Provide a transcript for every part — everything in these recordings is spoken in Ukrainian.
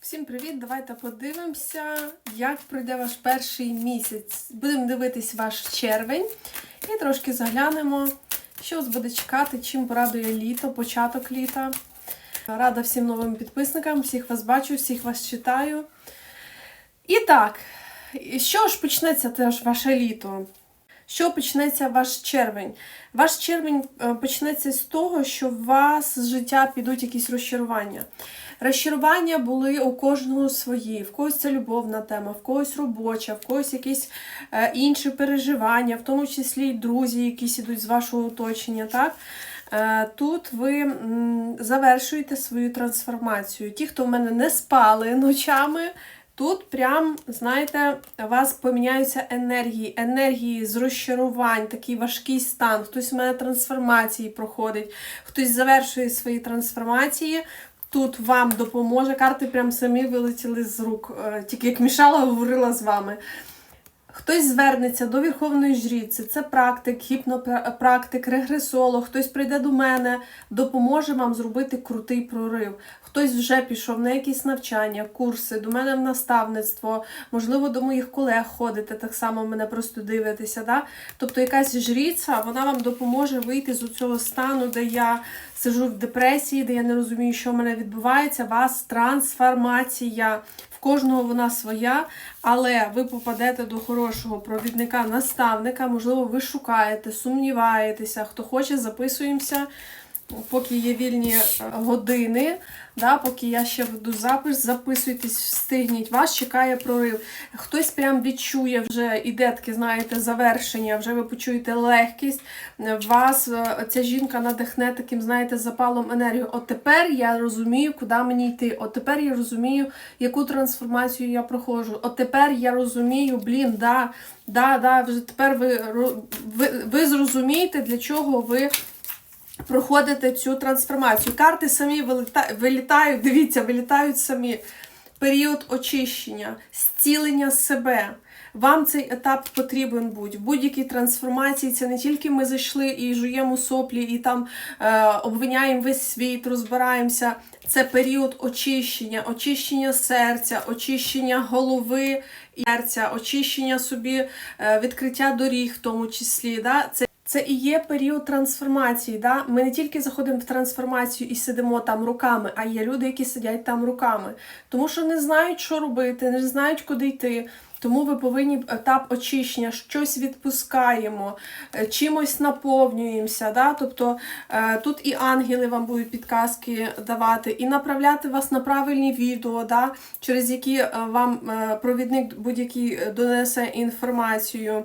Всім привіт! Давайте подивимося, як пройде ваш перший місяць. Будемо дивитись ваш червень і трошки заглянемо, що вас буде чекати, чим порадує літо, початок літа. Рада всім новим підписникам, всіх вас бачу, всіх вас читаю. І так, що ж почнеться теж ваше літо? Що почнеться ваш червень? Ваш червень е, почнеться з того, що у вас з життя підуть якісь розчарування. Розчарування були у кожного свої. В когось це любовна тема, в когось робоча, в когось якісь е, інші переживання, в тому числі й друзі, якісь ідуть з вашого оточення. Так? Е, Тут ви завершуєте свою трансформацію. Ті, хто в мене не спали ночами, Тут прям, знаєте, у вас поміняються енергії, енергії з розчарувань, такий важкий стан. Хтось у мене трансформації проходить, хтось завершує свої трансформації. Тут вам допоможе. Карти прям самі вилетіли з рук. Е, Тільки як мішала, говорила з вами. Хтось звернеться до Верховної жріці, це практик, гіпнопрактик, регресолог, хтось прийде до мене, допоможе вам зробити крутий прорив. Хтось вже пішов на якісь навчання, курси, до мене в наставництво, можливо, до моїх колег ходите, так само мене просто дивитеся. Да? Тобто якась жріця, вона вам допоможе вийти з цього стану, де я сижу в депресії, де я не розумію, що в мене відбувається. Вас трансформація. Кожного вона своя, але ви попадете до хорошого провідника-наставника, можливо, ви шукаєте, сумніваєтеся, хто хоче, записуємося, поки є вільні е, години. Да, поки я ще веду запис, записуйтесь, встигніть. Вас чекає прорив. Хтось прям відчує вже іде таке, знаєте, завершення, вже ви почуєте легкість. Вас е, ця жінка надихне таким, знаєте, запалом енергії. От тепер я розумію, куди мені йти. От тепер я розумію, яку трансформацію я проходжу. От тепер я розумію, блін, да, да, да, вже тепер ви, ви, ви зрозумієте, для чого ви проходите цю трансформацію. Карти самі виліта- вилітають, дивіться, вилітають самі. Період очищення, зцілення себе. Вам цей етап потрібен будь. В будь-якій трансформації це не тільки ми зайшли і жуємо соплі, і там е, обвиняємо весь світ, розбираємося. Це період очищення, очищення серця, очищення голови і серця, очищення собі, е, відкриття доріг, в тому числі. Да? Це це і є період трансформації. Да? Ми не тільки заходимо в трансформацію і сидимо там руками, а є люди, які сидять там руками. Тому що не знають, що робити, не знають, куди йти. Тому ви повинні етап очищення, щось відпускаємо, е, чимось наповнюємося. Да? Тобто е, тут і ангели вам будуть підказки давати, і направляти вас на правильні відео, да? через які е, вам провідник будь-який донесе інформацію.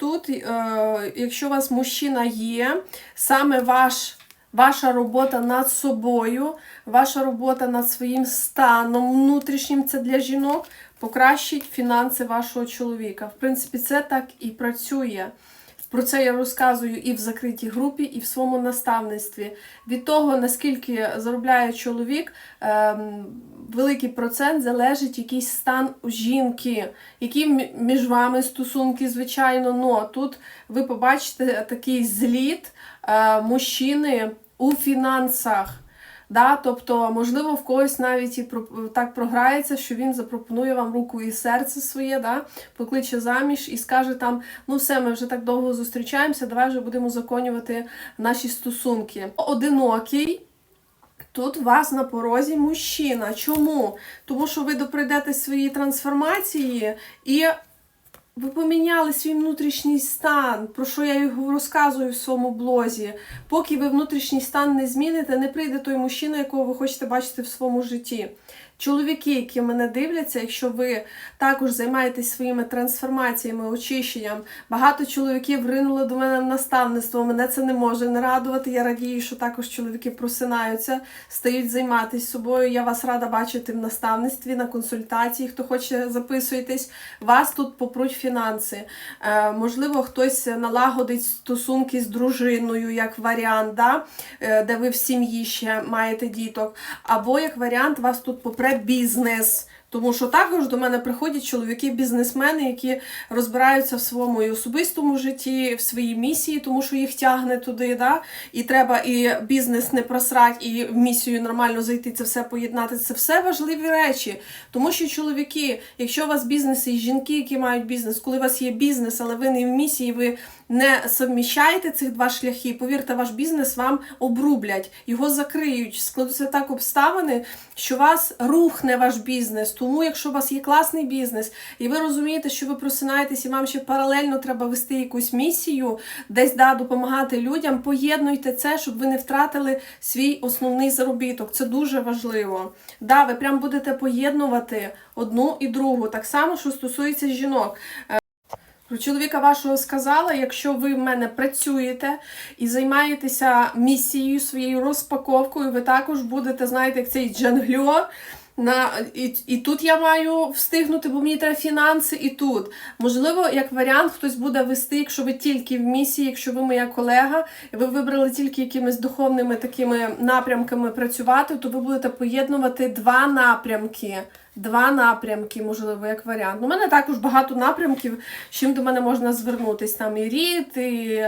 Тут, е, якщо у вас мужчина є, саме ваш, ваша робота над собою, ваша робота над своїм станом внутрішнім, це для жінок, покращить фінанси вашого чоловіка. В принципі, це так і працює. Про це я розказую і в закритій групі, і в своєму наставництві. Від того, наскільки заробляє чоловік, ем, великий процент залежить якийсь стан у жінки, які між вами стосунки, звичайно. Но тут ви побачите такий зліт е, мужчини у фінансах. Да, тобто, можливо, в когось навіть і так програється, що він запропонує вам руку і серце своє, да, покличе заміж і скаже там: ну все, ми вже так довго зустрічаємося, давай вже будемо узаконювати наші стосунки. Одинокий. Тут вас на порозі мужчина. Чому? Тому що ви доприйдете свої трансформації і ви поміняли свій внутрішній стан, про що я розказую в своєму блозі. Поки ви внутрішній стан не зміните, не прийде той мужчина, якого ви хочете бачити в своєму житті. Чоловіки, які мене дивляться, якщо ви також займаєтесь своїми трансформаціями, очищенням, багато чоловіків ринули до мене в наставництво. Мене це не може не радувати. Я радію, що також чоловіки просинаються, стають займатися собою. Я вас рада бачити в наставництві, на консультації. Хто хоче записуйтесь, вас тут попруть фінанси. Е, можливо, хтось налагодить стосунки з дружиною, як варіант, да? е, де ви в сім'ї ще маєте діток. Або як варіант, вас тут попре бізнес. Тому що також до мене приходять чоловіки-бізнесмени, які розбираються в своєму і особистому житті, в своїй місії, тому що їх тягне туди, да? і треба і бізнес не просрати, і в місію нормально зайти, це все поєднати. Це все важливі речі. Тому що чоловіки, якщо у вас бізнес і жінки, які мають бізнес, коли у вас є бізнес, але ви не в місії, ви не совміщаєте цих два шляхи, повірте, ваш бізнес вам обрублять, його закриють, складуться так обставини, що вас рухне ваш бізнес. Тому, якщо у вас є класний бізнес, і ви розумієте, що ви просинаєтесь, і вам ще паралельно треба вести якусь місію, десь да, допомагати людям, поєднуйте це, щоб ви не втратили свій основний заробіток. Це дуже важливо. Да, ви прям будете поєднувати одну і другу. Так само, що стосується жінок. Про чоловіка вашого сказала, якщо ви в мене працюєте і займаєтеся місією своєю розпаковкою, ви також будете, знаєте, як цей джангльор. На, і, і тут я маю встигнути, бо мені треба фінанси, і тут. Можливо, як варіант, хтось буде вести, якщо ви тільки в місії, якщо ви моя колега, і ви вибрали тільки якимись духовними такими напрямками працювати, то ви будете поєднувати два напрямки. Два напрямки, можливо, як варіант. У мене також багато напрямків, з чим до мене можна звернутися. Там і рід, і,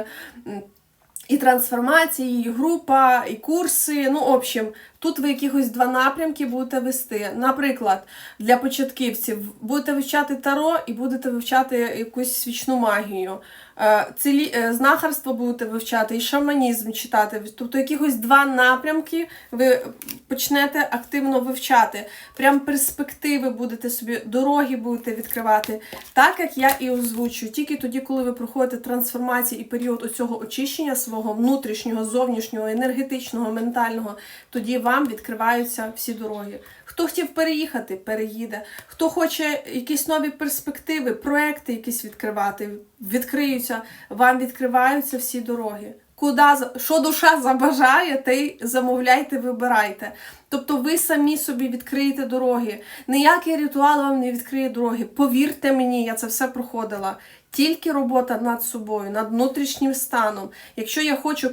і трансформації, і група, і курси. Ну, в общем, тут ви якихось два напрямки будете вести. Наприклад, для початківців будете вивчати таро і будете вивчати якусь свічну магію. Е, Цілі, е, знахарство будете вивчати і шаманізм читати. Тобто якихось два напрямки ви почнете активно вивчати. Прям перспективи будете собі, дороги будете відкривати. Так як я і озвучую. Тільки тоді, коли ви проходите трансформацію і період оцього очищення свого внутрішнього, зовнішнього, енергетичного, ментального, тоді вам відкриваються всі дороги. Хто хотів переїхати, переїде. Хто хоче якісь нові перспективи, проекти якісь відкривати, відкриються, вам відкриваються всі дороги. Куди, за- що душа забажає, те й замовляйте, вибирайте. Тобто ви самі собі відкриєте дороги. Ніякий ритуал вам не відкриє дороги. Повірте мені, я це все проходила. Тільки робота над собою, над внутрішнім станом. Якщо я хочу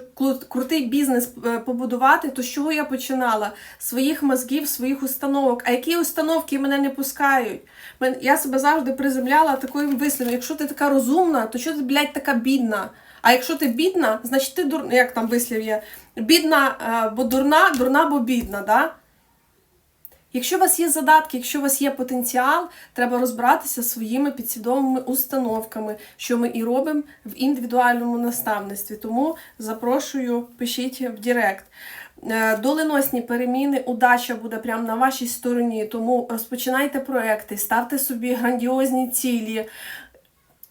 крутий бізнес е, побудувати, то з чого я починала? Своїх мозгів, своїх установок. А які установки мене не пускають? Я себе завжди приземляла таким висловом. Якщо ти така розумна, то що ти, блядь, така бідна? А якщо ти бідна, значить ти дур... як там вислів є? Бідна, е, бо дурна, дурна, бо бідна, да? Якщо у вас є задатки, якщо у вас є потенціал, треба розбиратися своїми підсвідомими установками, що ми і робимо в індивідуальному наставництві. Тому запрошую, пишіть в Директ. Е, Доленосні переміни, удача буде прямо на вашій стороні, тому розпочинайте проекти, ставте собі грандіозні цілі.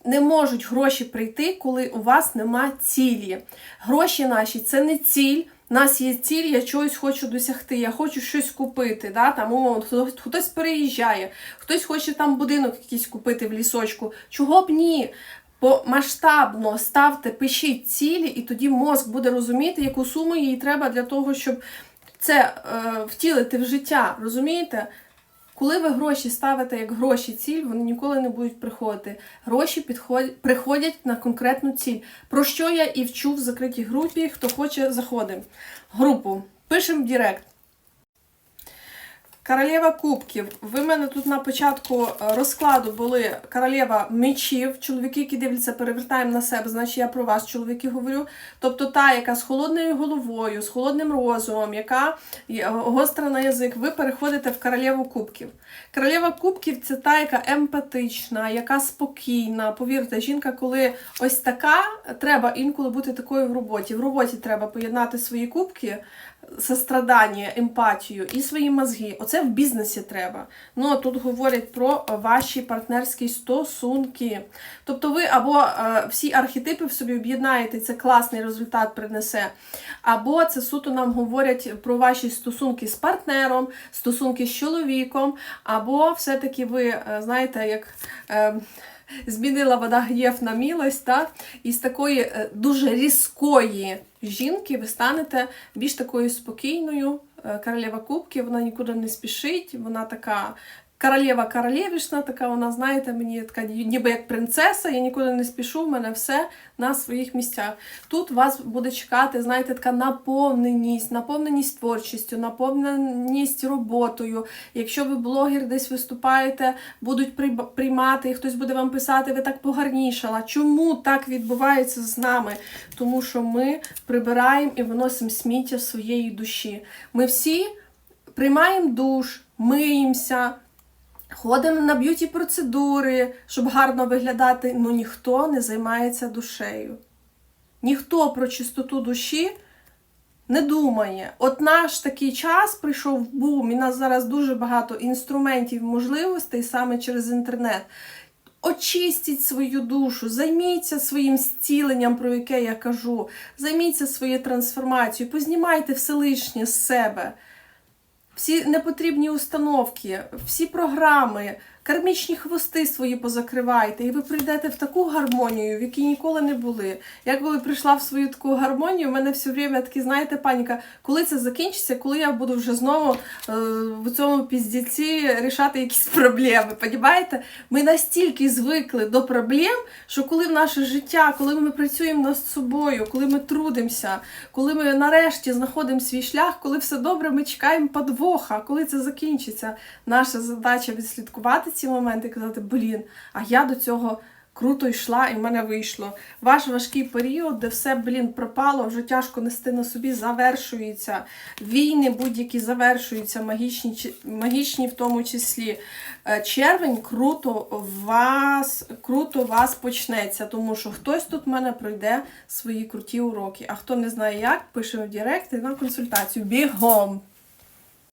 Не можуть гроші прийти, коли у вас нема цілі. Гроші наші це не ціль. Нас є ціль, я чогось хочу досягти, я хочу щось купити. Да? Там, умовно, хтось, переїжджає, хтось хоче там будинок якийсь купити в лісочку. Чого б ні? По масштабно ставте, пишіть цілі, і тоді мозк буде розуміти, яку суму їй треба для того, щоб це е, втілити в життя. Розумієте? Коли ви гроші ставите як гроші ціль, вони ніколи не будуть приходити. Гроші підходять, приходять на конкретну ціль. Про що я і вчу в закритій групі, хто хоче, заходимо. Групу. Пишемо в Директ. Королева кубків. Ви мене тут на початку е, розкладу були королева мечів. Чоловіки, які дивляться, перевертаємо на себе, значить я про вас, чоловіки, говорю. Тобто та, яка з холодною головою, з холодним розумом, яка гостра на язик, ви переходите в королеву кубків. Королева кубків це та, яка емпатична, яка спокійна. Повірте, жінка, коли ось така, треба інколи бути такою в роботі. В роботі треба поєднати свої кубки, сострадання, емпатію і свої мозги. Оце в бізнесі треба. Ну а тут говорять про ваші партнерські стосунки. Тобто ви або е, всі архетипи в собі об'єднаєте, це класний результат принесе. Або це суто нам говорять про ваші стосунки з партнером, стосунки з чоловіком, або все-таки ви е, знаєте, як. Змінила вода гнєв на мілость, та? і з такої е, дуже різкої жінки ви станете більш такою спокійною. Е, Королева Кубки, вона нікуди не спішить, вона така королева королевішна, така вона, знаєте, мені така ніби як принцеса, я нікуди не спішу, в мене все на своїх місцях. Тут вас буде чекати, знаєте, така наповненість, наповненість творчістю, наповненість роботою. Якщо ви блогер десь виступаєте, будуть при- приймати, і хтось буде вам писати, ви так погарнішала. Чому так відбувається з нами? Тому що ми прибираємо і виносимо сміття своєї душі. Ми всі приймаємо душ, миємося. Ходимо на б'юті процедури, щоб гарно виглядати, але ніхто не займається душею. Ніхто про чистоту душі не думає. От наш такий час прийшов бум, і нас зараз дуже багато інструментів, можливостей саме через інтернет. Очистіть свою душу, займіться своїм зціленням, про яке я кажу, займіться своєю трансформацією, познімайте все лишнє з себе всі непотрібні установки, всі програми, кармічні хвости свої позакривайте, і ви прийдете в таку гармонію, в якій ніколи не були. Я коли прийшла в свою таку гармонію, у мене все время такі, знаєте, паніка, коли це закінчиться, коли я буду вже знову е, в цьому піздіці рішати якісь проблеми. Понімаєте? Ми настільки звикли до проблем, що коли в наше життя, коли ми працюємо над собою, коли ми трудимося, коли ми нарешті знаходимо свій шлях, коли все добре, ми чекаємо подвоха, коли це закінчиться. Наша задача відслідкувати ці моменти казати, блін, а я до цього. Круто йшла і в мене вийшло. Ваш важкий період, де все, блін, пропало, вже тяжко нести на собі, завершується. Війни будь-які завершуються, магічні, магічні в тому числі. Е, Червень круто вас, круто вас почнеться, тому що хтось тут в мене пройде свої круті уроки. А хто не знає як, пише в Директ і на консультацію. Бігом!